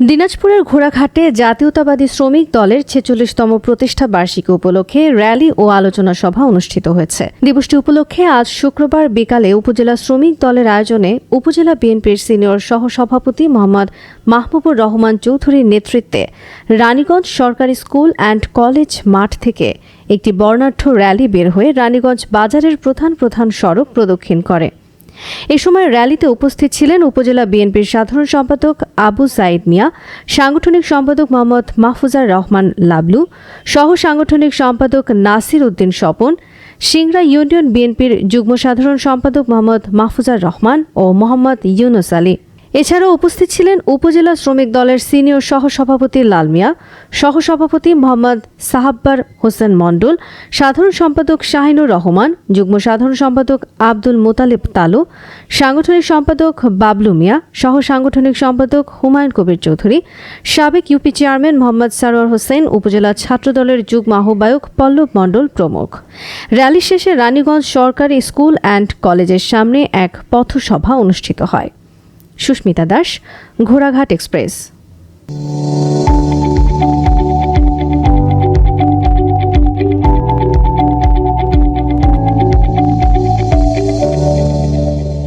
দিনাজপুরের ঘোড়াঘাটে জাতীয়তাবাদী শ্রমিক দলের ছেচল্লিশতম প্রতিষ্ঠা বার্ষিকী উপলক্ষে র্যালি ও আলোচনা সভা অনুষ্ঠিত হয়েছে। দিবসটি উপলক্ষে আজ শুক্রবার বিকালে উপজেলা শ্রমিক দলের আয়োজনে উপজেলা বিএনপির সিনিয়র সহসভাপতি মোহাম্মদ মাহবুবুর রহমান চৌধুরীর নেতৃত্বে রানীগঞ্জ সরকারি স্কুল অ্যান্ড কলেজ মাঠ থেকে একটি বর্ণাঢ্য র্যালি বের হয়ে রানীগঞ্জ বাজারের প্রধান প্রধান সড়ক প্রদক্ষিণ করে। এ সময় র্যালিতে উপস্থিত ছিলেন উপজেলা বিএনপির সাধারণ সম্পাদক আবু সাইদ মিয়া, সাংগঠনিক সম্পাদক মোহাম্মদ মাহফুজার রহমান লাবলু, সহ সাংগঠনিক সম্পাদক নাসির উদ্দিন স্বপন সিংরা ইউনিয়ন বিএনপির যুগ্ম সাধারণ সম্পাদক মোহাম্মদ মাহফুজার রহমান ও মোহাম্মদ ইউনুস আলী। এছাড়াও উপস্থিত ছিলেন উপজেলা শ্রমিক দলের সিনিয়র সহসভাপতি লাল মিয়া, সহসভাপতি মোহাম্মদ সাহাব্বার হোসেন মণ্ডল, সাধারণ সম্পাদক শাহিনুর রহমান, যুগ্ম সাধারণ সম্পাদক আব্দুল মোতালেব তালু, সাংগঠনিক সম্পাদক বাবলু মিয়া, সহ সাংগঠনিক সম্পাদক হুমায়ুন কবির চৌধুরী, সাবেক ইউপি চেয়ারম্যান মোহাম্মদ সারোয়ার হোসেন, উপজেলা ছাত্রদলের যুগ্ম আহ্বায়ক পল্লব মণ্ডল প্রমুখ। র্যালি শেষে রানীগঞ্জ সরকারি স্কুল অ্যান্ড কলেজের সামনে এক পথসভা অনুষ্ঠিত হয়। সুস্মিতা দাস ঘোড়াঘাট এক্সপ্রেস।